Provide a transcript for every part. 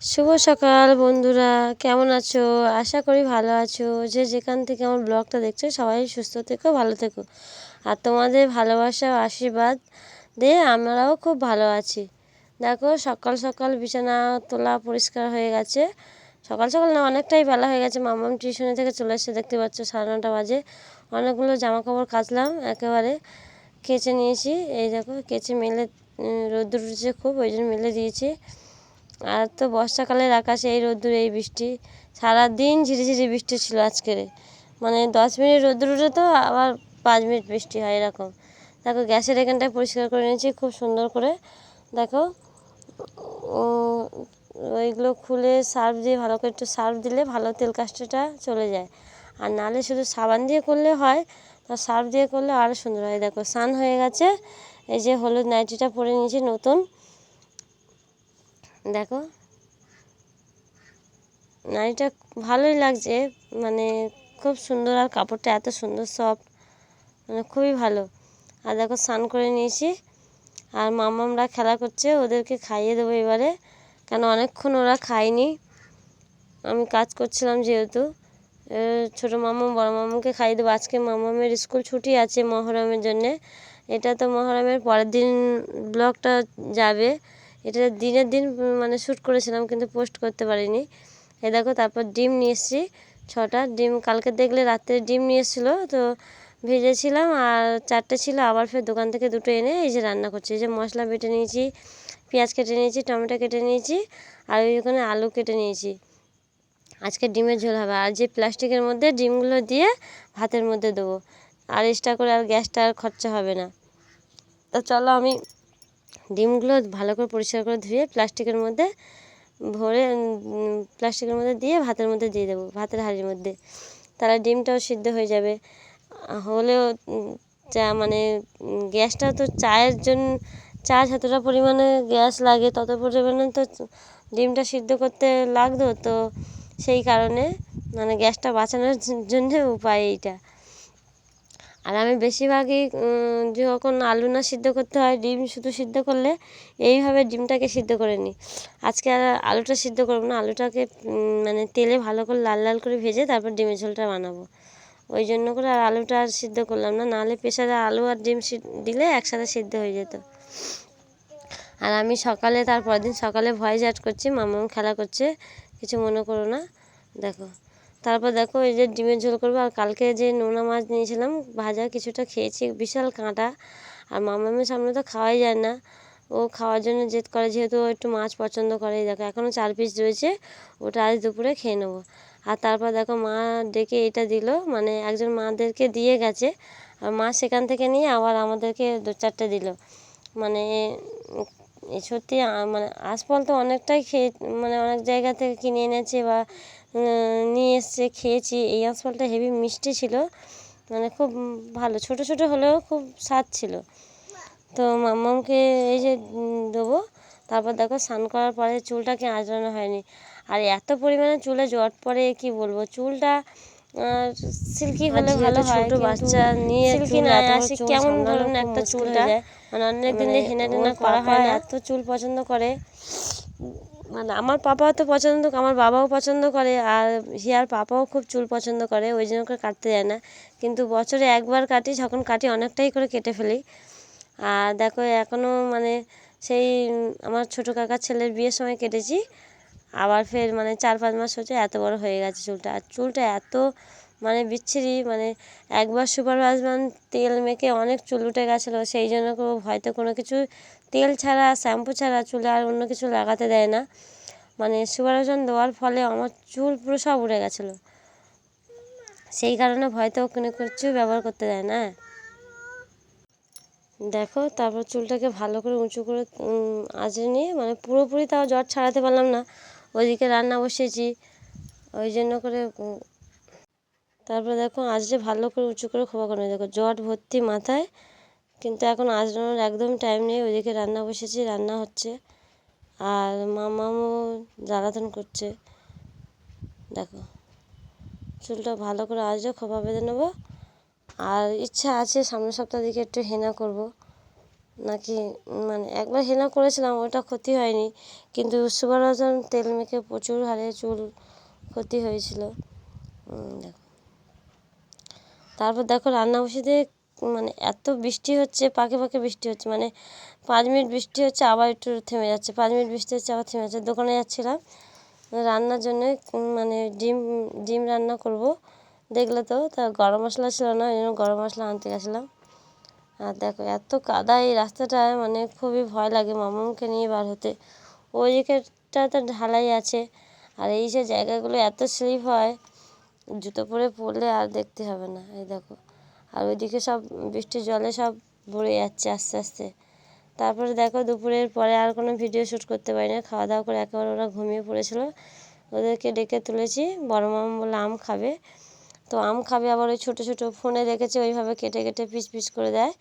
শুভ সকাল বন্ধুরা, কেমন আছো? আশা করি ভালো আছো। যে যেখান থেকে আমার ব্লগটা দেখছ, সবাই সুস্থ থেকো, ভালো থেকো। আর তোমাদের ভালোবাসা আশীর্বাদ দিয়ে আমরাও খুব ভালো আছি। দেখো, সকাল সকাল বিছানা তোলা পরিষ্কার হয়ে গেছে। সকাল সকাল না, অনেকটাই বেলা হয়ে গেছে। মামাম টিউশনি থেকে চলে এসে দেখতে পাচ্ছ, সাড়ে নটা বাজে। অনেকগুলো জামা কাপড় কাচলাম, একেবারে কেচে নিয়েছি। এই দেখো, কেচে মেলে রোদ্দুর খুব, ওই জন্য মেলে দিয়েছি। আর তো বর্ষাকালের আকাশে এই রোদ্দুর এই বৃষ্টি। সারাদিন ঝিরিঝিরি বৃষ্টি ছিল আজকের। মানে দশ মিনিট রোদ্দুর উঠে তো আবার পাঁচ মিনিট বৃষ্টি হয় এরকম। দেখো গ্যাসের এখানটায় পরিষ্কার করে নিয়েছি খুব সুন্দর করে। দেখো ওইগুলো খুলে সার্ফ দিয়ে ভালো করে একটু সার্ফ দিলে ভালো তেল কাস্টটা চলে যায়। আর নালে শুধু সাবান দিয়ে করলে হয়, তা সার্ফ দিয়ে করলে আরও সুন্দর হয়। দেখো সান হয়ে গেছে। এই যে হলুদ নাইটিটা পরে নিয়েছি নতুন। দেখো। নাইটিটা ভালোই লাগছে মানে খুব সুন্দর আর কাপড়টা এত সুন্দর সফট মানে খুবই ভালো। আর দেখো, স্নান করে নিয়েছি। আর মামামরা খেলা করছে, ওদেরকে খাইয়ে দেবো এবারে, কেন অনেকক্ষণ ওরা খায়নি। আমি কাজ করছিলাম যেহেতু ছোটো মামু, বড় মামুকে খাইয়ে দেবো। আজকে মামামের স্কুল ছুটি আছে মহরমের জন্যে। এটা তো মহরমের পরের দিন ব্লগটা যাবে। এটা দিনের দিন মানে শ্যুট করেছিলাম কিন্তু পোস্ট করতে পারিনি। এ দেখো, তারপর ডিম নিয়ে এসেছি, ছটা ডিম। কালকে দেখলে রাত্রে ডিম নিয়ে এসেছিল, তো ভেজেছিলাম আর চারটে ছিল। আবার ফের দোকান থেকে দুটো এনে এই যে রান্না করছি। এই যে মশলা বেটে নিয়েছি, পেঁয়াজ কেটে নিয়েছি, টমেটো কেটে নিয়েছি আর ওইখানে আলু কেটে নিয়েছি। আজকে ডিমের ঝোল হবে আর যে প্লাস্টিকের মধ্যে ডিমগুলো দিয়ে ভাতের মধ্যে দেবো। আর এক্সট্রা করে আর গ্যাসটা আর খরচা হবে না। তো চলো আমি ডিমগুলো ভালো করে পরিষ্কার করে ধুয়ে প্লাস্টিকের মধ্যে ভরে প্লাস্টিকের মধ্যে দিয়ে ভাতের মধ্যে দিয়ে দেবো, ভাতের হাঁড়ির মধ্যে। তাহলে ডিমটাও সিদ্ধ হয়ে যাবে। হলেও চা মানে গ্যাসটা তো চায়ের জন্য চা যতটা পরিমাণে গ্যাস লাগে তত পরিমাণে তো ডিমটা সিদ্ধ করতে লাগতো। তো সেই কারণে মানে গ্যাসটা বাঁচানোর জন্য উপায় এইটা। আর আমি বেশিরভাগই যখন আলু না সিদ্ধ করতে হয়, ডিম শুধু সিদ্ধ করলে এইভাবে ডিমটাকে সিদ্ধ করে নিই। আজকে আর আলুটা সিদ্ধ করব না, আলুটাকে মানে তেলে ভালো করে লাল লাল করে ভেজে তারপর ডিমের ঝোলটা বানাবো। ওই জন্য করে আর আলুটা আর সিদ্ধ করলাম না, নাহলে প্রেশারে আলু আর ডিম দিলে একসাথে সিদ্ধ হয়ে যেত। আর আমি সকালে তারপর দিন সকালে ভয়েস অ্যাড করছি, মামাম খেলা করছে, কিছু মনে করো না, দেখো। তারপর দেখো এই যে ডিমের ঝোল করব, আর কালকে যে নোনা মাছ নিয়েছিলাম, ভাজা কিছুটা খেয়েছি, বিশাল কাঁটা। আর মামামের সামনে তো খাওয়াই যায় না। ও খাওয়ার জন্য জেদ করে, যেহেতু ও একটু মাছ পছন্দ করে। দেখো এখনও চার পিস রয়েছে, ওটা আজ দুপুরে খেয়ে নেব। আর তারপর দেখো, মা ডেকে এটা দিল মানে একজন মাদেরকে দিয়ে গেছে। আর মা সেখান থেকে নিয়ে আবার আমাদেরকে দু চারটে দিল। মানে সত্যি মানে আঁশফল তো অনেকটাই খেয়ে মানে অনেক জায়গা থেকে কিনে এনেছে বা নিয়ে এসছে, খেয়েছি। এই আঁশফলটা হেভি মিষ্টি ছিল। মানে খুব ভালো। ছোট ছোট হলেও খুব স্বাদ ছিল। তো মাম্মামকে এই যে দেবো। তারপর দেখো স্নান করার পরে চুলটাকে আঁচড়ানো হয়নি। আর এত পরিমাণে চুলে জট পড়ে, কি বলব? চুলটা সিল্কি হলে ভালো হয় ছোট বাচ্চা নিয়ে সিল্কি না আসে কেমন ধরনের একটা চুলটা মানে অনেক দিন হেনা টেনা করা হয় না। এত চুল পছন্দ করে। মানে আমার পাপাও তো পছন্দ আমার বাবাও পছন্দ করে আর হিয়ার পাপাও খুব চুল পছন্দ করে ওই জন্য করে কাটতে যায় না। কিন্তু বছরে একবার কাটি যখন কাটি অনেকটাই করে কেটে ফেলি। আর দেখো এখনও মানে সেই আমার ছোটো কাকার ছেলের বিয়ের সময় কেটেছি। আবার ফের মানে চার পাঁচ মাস হচ্ছে এত বড় হয়ে গেছে চুলটা। আর চুলটা এত মানে বিচ্ছিরি মানে একবার সুপার হাজব্যান্ড তেল মেখে অনেক চুল উঠে গেছিল, সেই জন্য হয়তো কোনো কিছু তেল ছাড়া শ্যাম্পু ছাড়া চুলে আর অন্য কিছু লাগাতে দেয় না। মানে সুপার দেওয়ার ফলে আমার চুল পুরো সব উঠে গেছিল। সেই কারণে ভয়তো কোনো কিছু ব্যবহার করতে দেয় না। দেখো, তারপর চুলটাকে ভালো করে উঁচু করে আঁচড়ে নিয়ে মানে পুরোপুরি তাও জট ছাড়াতে পারলাম না। ওইদিকে রান্না বসিয়েছি ওই জন্য করে তারপরে দেখো আঁচড়ে ভালো করে উঁচু করে খোপা করে। দেখো জট ভর্তি মাথায়, কিন্তু এখন আঁচড়ানোর একদম টাইম নেই। ওইদিকে রান্না বসেছি, রান্না হচ্ছে। আর মামামও জ্বালাতন করছে। দেখো, চুলটা ভালো করে আঁচড়ে খোপা বেঁধে নেব। আর ইচ্ছা আছে সামনের সপ্তাহ দিকে একটু হেনা করব। নাকি মানে একবার হেনা করেছিলাম, ওটা ক্ষতি হয়নি। কিন্তু সুগার তেল মেখে প্রচুর হারে চুল ক্ষতি হয়েছিল। তারপর দেখো রান্না দিয়ে মানে এত বৃষ্টি হচ্ছে, পাকে পাকে বৃষ্টি হচ্ছে মানে পাঁচ মিনিট বৃষ্টি হচ্ছে, আবার একটু থেমে যাচ্ছে। পাঁচ মিনিট বৃষ্টি হচ্ছে, আবার থেমে যাচ্ছে। দোকানে যাচ্ছিলাম, রান্নার জন্য মানে ডিম ডিম রান্না করব। দেখলে তো, তা গরম মশলা ছিল না, ওই জন্য গরম মশলা আনতে গেছিলাম। আর দেখো, এত কাদা এই রাস্তাটায় মানে খুবই ভয় লাগে মামাকে নিয়ে বার হতে। ওই দিকেরটা তো ঢালাই আছে, আর এই যে জায়গাগুলো এত স্লিপ হয়, জুতো পরে পড়লে আর দেখতে হবে না। এই দেখো, আর ওইদিকে সব বৃষ্টির জলে সব ভরে যাচ্ছে আস্তে আস্তে। তারপরে দেখো, দুপুরের পরে আর কোনো ভিডিও শ্যুট করতে পারি না খাওয়া দাওয়া করে একেবারে ওরা ঘুমিয়ে পড়েছিল। ওদেরকে ডেকে তুলেছি, বড় মামা বলল, আম খাবে? তো আম খাবে আবার ওই ছোটো ছোটো ফোনে দেখেছে ওইভাবে কেটে কেটে পিস পিস করে দেয়।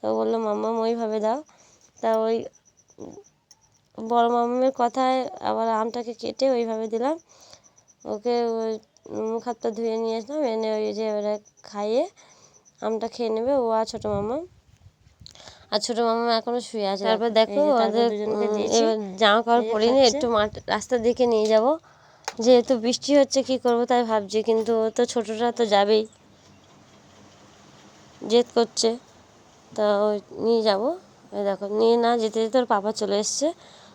তো বলল মাম্মাম ওইভাবে দাও। তা ওই বড় মামামের কথায় আবার আমটাকে কেটে ওইভাবে দিলাম। ওকে ওই মুখ হাতটা ধুয়ে নিয়ে আসলাম এনে ওই যে ওরা খাইয়ে আমটা খেয়ে নেবে ও আর ছোটো মামা আর ছোটো মামা এখনও শুয়ে আছে। তারপর দেখো ওদের জামা কাপড় পরিনি একটু মাঠ রাস্তার দিকে নিয়ে যাব। যেহেতু বৃষ্টি হচ্ছে, কি করব তাই ভাবছি, কিন্তু ও তো ছোটোটা তো যাবেই। জেদ করছে। তা ওই নিয়ে যাব। দেখো, নিয়ে না যেতে যেতে ওর পাপা চলে এসছে।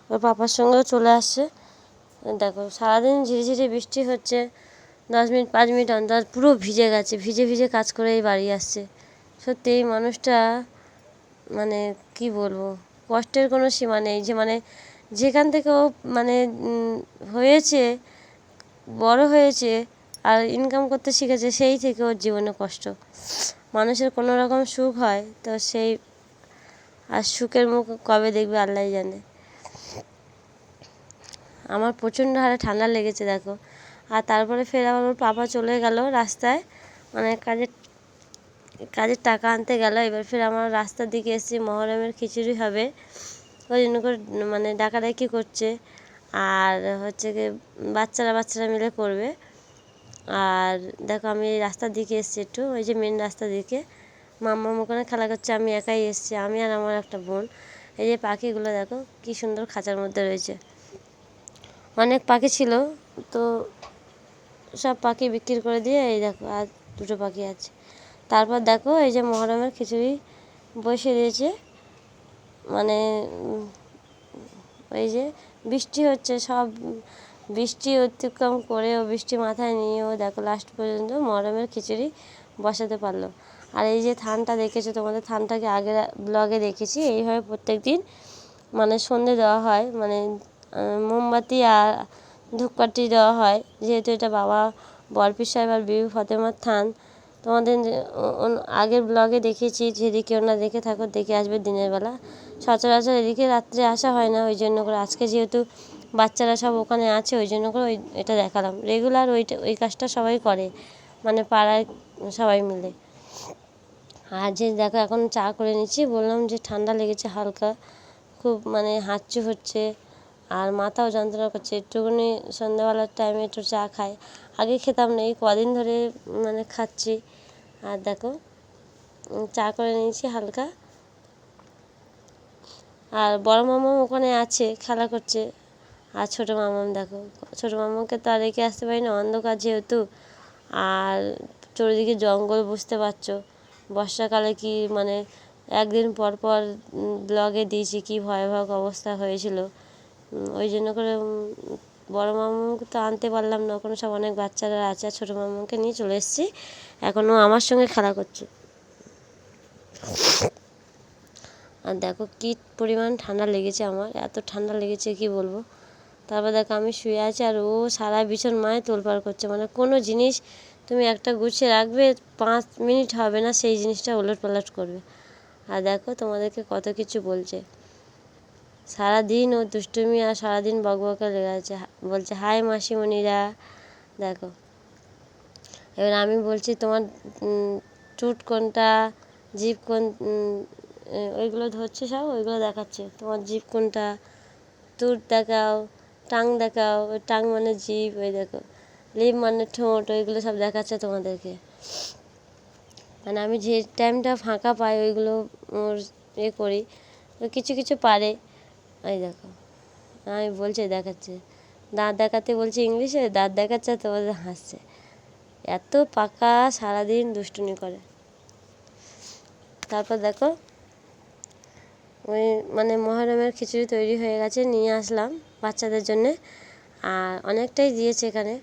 ওর পাপার সঙ্গেও চলে আসছে। দেখো, সারাদিন ঝিরিঝিরি বৃষ্টি হচ্ছে। দশ মিনিট, পাঁচ মিনিট অন্তর পুরো ভিজে গেছে, ভিজে ভিজে কাজ করেই বাড়ি আসছে। সত্যি এই মানুষটা মানে কি বলব, কষ্টের কোনো সীমা নেই। যে মানে যেখান থেকে ও মানে হয়েছে বড় হয়েছে আর ইনকাম করতে শিখেছে, সেই থেকে ওর জীবনে কষ্ট। মানুষের কোনো রকম সুখ হয় তো সেই, আর সুখের মুখ কবে দেখবে আল্লাহ জানে। আমার প্রচণ্ড হারে ঠান্ডা লেগেছে, দেখো। আর তারপরে ফের আবার ওর পাপা চলে গেল রাস্তায় মানে কাজের কাজের টাকা আনতে গেল। এবার ফের আমার রাস্তার দিকে এসেছি, মহরমের খিচুড়ি হবে। ওই জন্য করে মানে ডাকাডাকি করছে। আর হচ্ছে গিয়ে বাচ্চারা বাচ্চারা মিলে করবে। আর দেখো আমি রাস্তার দিকে এসেছি একটু, ওই যে মেন রাস্তার দিকে। মাম্মা ওখানে খেলা করছে, আমি একাই এসেছি, আমি আর আমার একটা বোন। এই যে পাখিগুলো দেখো, কি সুন্দর খাঁচার মধ্যে রয়েছে। অনেক পাখি ছিল, তো সব পাখি বিক্রি করে দিয়ে এই দেখো, আর দুটো পাখি আছে। তারপর দেখো, এই যে মহরমের খিচুড়ি বসিয়ে দিয়েছে। মানে ওই যে বৃষ্টি হচ্ছে, সব বৃষ্টি অতিক্রম করেও বৃষ্টি মাথায় নিয়েও দেখো লাস্ট পর্যন্ত মরমের খিচুড়ি বসাতে পারল। আর এই যে থানটা দেখেছ, তোমাদের থানটাকে আগের ব্লগে দেখেছি, এইভাবে প্রত্যেক দিন মানে সন্ধে দেওয়া হয় মানে মোমবাতি আর ধূপকাঠি দেওয়া হয়, যেহেতু এটা বাবা বরপিস সাহেব আর বিবি ফতেমার থান তোমাদের আগের ব্লগে দেখিয়েছি যদি কেউ দেখে থাকো, দেখে আসবে দিনের বেলা। সচরাচর এদিকে রাত্রে আসা হয় না, ওই জন্য করে আজকে যেহেতু বাচ্চারা সব ওখানে আছে, ওই জন্য করে ওই, এটা দেখালাম। রেগুলার ওইটা ওই কাজটা সবাই করে মানে পাড়ায় সবাই মিলে। আর যে দেখো, এখন চা করে নিচ্ছি, বললাম যে ঠান্ডা লেগেছে হালকা, খুব মানে হাঁচু হচ্ছে। আর মাথাও যন্ত্রণা করছে। একটুখানি সন্ধ্যাবেলার টাইমে একটু চা খাই। আগে খেতাম না, এই কদিন ধরে মানে খাচ্ছি। আর দেখো চা করে নিয়েছি হালকা। আর বড় মামাম ওখানে আছে, খেলা করছে। আর ছোটো মামাম দেখো, ছোটো মামাকে তো আর রেখে আসতে পারি না, অন্ধকার যেহেতু। আর চারিদিকে জঙ্গল, বুঝতে পারছ। বর্ষাকালে কি মানে একদিন পর পর ব্লগে দিয়েছি, কি ভয়াবহ অবস্থা হয়েছিল। ওই জন্য করে বড় মামাকে তো আনতে পারলাম না। ওখানে সব অনেক বাচ্চারা আছে আর ছোটো মামাকে নিয়ে চলে এসেছি। এখনও আমার সঙ্গে খেলা করছে। আর দেখো কী পরিমাণ ঠান্ডা লেগেছে আমার। এত ঠান্ডা লেগেছে, কি বলব? তারপর দেখো আমি শুয়ে আছি আর ও সারা বিছন মায়ে তোলপাড় করছে। মানে কোনো জিনিস তুমি একটা গুছিয়ে রাখবে, পাঁচ মিনিট হবে না, সেই জিনিসটা ওলট পালট করবে। আর দেখো তোমাদেরকে কত কিছু বলছে। সারাদিন ও দুষ্টুমি আর সারাদিন বকবকে লেগে আছে। বলছে, হাই মাসিমণিরা, দেখো। এবার আমি বলছি, তোমার টুট কোনটা, জিভ কোন ওইগুলো ধরছে সব, ওইগুলো দেখাচ্ছে। তোমার জিভ কোনটা? টুট দেখাও, টাং দেখাও, ওই টাং মানে জিভ, ওই দেখো। লিপ মানে ঠোঁট, ওইগুলো সব দেখাচ্ছে তোমাদেরকে। মানে আমি যে টাইমটা ফাঁকা পাই, ওইগুলো ওর এ করি। কিছু কিছু পারে। এই দেখো। আমি বলছে, দেখাচ্ছে। দাঁত দেখাতে বলছে ইংলিশে, দাঁত দেখাচ্ছে তোমাদের হাসছে। এত পাকা সারাদিন দুষ্টুনি করে। তারপর দেখো, ওই মানে মহরমের খিচুড়ি তৈরি হয়ে গেছে, নিয়ে আসলাম বাচ্চাদের জন্যে। আর অনেকটাই দিয়েছে এখানে।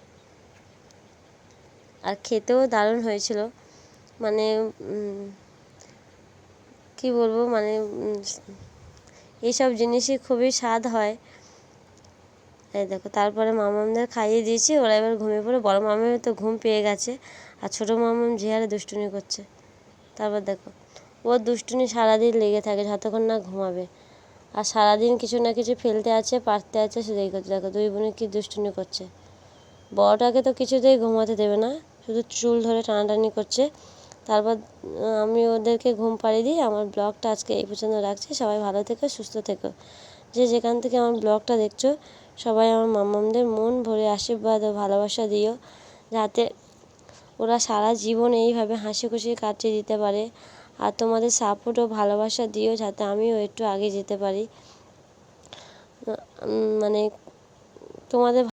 আর খেতেও দারুণ হয়েছিল। মানে কি বলব? মানে এইসব জিনিসই খুবই স্বাদ হয়। এই দেখো, তারপরে মামামদের খাইয়ে দিয়েছি, ওরা এবার ঘুমিয়ে পড়ে। বড় মামামের তো ঘুম পেয়ে গেছে, আর ছোটো মামাম যে হারে দুষ্টুমি করছে। তারপর দেখো, ও দুষ্টুমি সারাদিন লেগে থাকে, যতক্ষণ না ঘুমাবে। আর সারাদিন কিছু না কিছু ফেলতে আছে, পারতে আছে, সেটাই করছে। দেখো, দুই বোনে কী দুষ্টুমি করছে। বড়টাকে তো কিছুতেই ঘুমাতে দেবে না, শুধু চুল ধরে টানাটানি করছে। তারপর আমি ওদেরকে ঘুম পাড়িয়ে দিই। আমার ব্লগটা আজকে এই পর্যন্ত রাখছি। সবাই ভালো থেকো, সুস্থ থেকো। যে যেখান থেকে আমার ব্লগটা দেখছ, সবাই আমার মাম্মামদের মন ভরে আশীর্বাদ ও ভালোবাসা দিও। যাতে ওরা সারা জীবন এইভাবে হাসি খুশি কাটিয়ে দিতে পারে। আর তোমাদের সাপোর্ট ও ভালোবাসা দিও, যাতে আমিও একটু আগে যেতে পারি। মানে তোমাদের